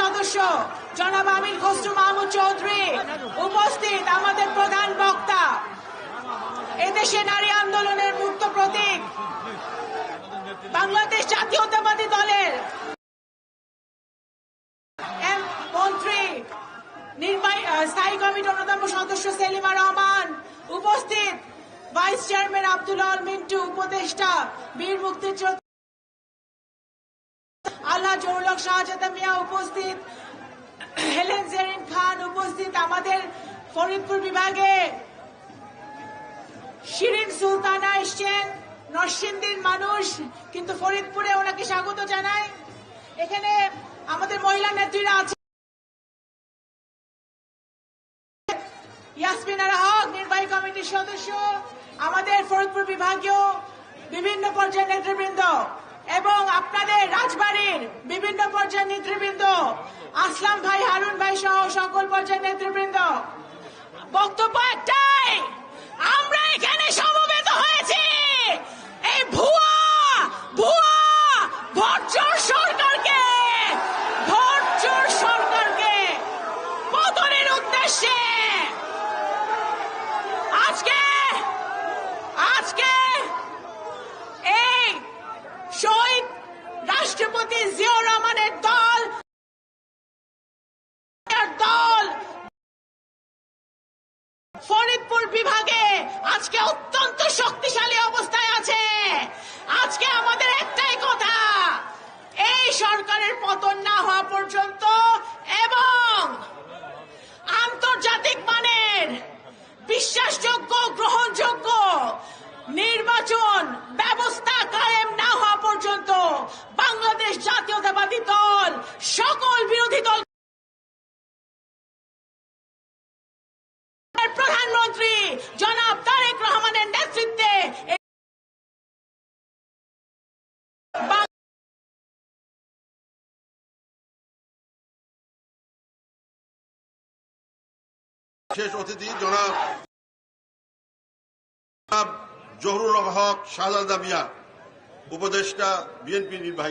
সদস্য, জনাব আমির খসরু মাহমুদ চৌধুরী, উপস্থিত আমাদের প্রধান বক্তা। এদেশে নারী আন্দোলনের মুক্ত প্রতীক বাংলাদেশ জাতীয়তাবাদী দলের মন্ত্রী, নির্বাহী স্থায়ী কমিটির অন্যতম সদস্য সেলিমা রহমান, উপস্থিত ভাইস চেয়ারম্যান আব্দুল আল মিন্টু, উপদেষ্টা বীর মুক্তিযোদ্ধা আল্লাহ জৌলক শাহজাদা মিয়া উপস্থিত, হেলেন জেরিন খান উপস্থিত আমাদের ফরিদপুর বিভাগে। শিরিন সুলতানা এসছেন, নরসিংদীর মানুষ, কিন্তু ফরিদপুরে ওনাকে স্বাগত জানাই। এখানে আমাদের মহিলা নেত্রীরা আছে। ইয়াসমিনারা হক, নির্বাহী কমিটির সদস্য, আমাদের ফরিদপুর বিভাগীয় বিভিন্ন পর্যায়ের নেতৃবৃন্দ এবং আপনাদের রাজবাড়ির পর্যায়ের নেতৃবৃন্দ, আসলাম ভাই, হারুন ভাই সহ সকল পর্যায়ের নেতৃবৃন্দ। বক্তব্য একটাই, আমরা এখানে সমবেত হয়েছি। এই ভুয়া ভুয়া ভোটচোর সরকারকে ভোটচোর সরকারকে পতনের উদ্দেশ্যে আজকে আজকে এই শহীদ রাষ্ট্রপতি জিয়াউর আজকে অত্যন্ত শক্তিশালী শেষ অতিথি জনাব জহরুল হক শাহজাদা মিয়া উপদেষ্টা বিএনপি নির্বাহী।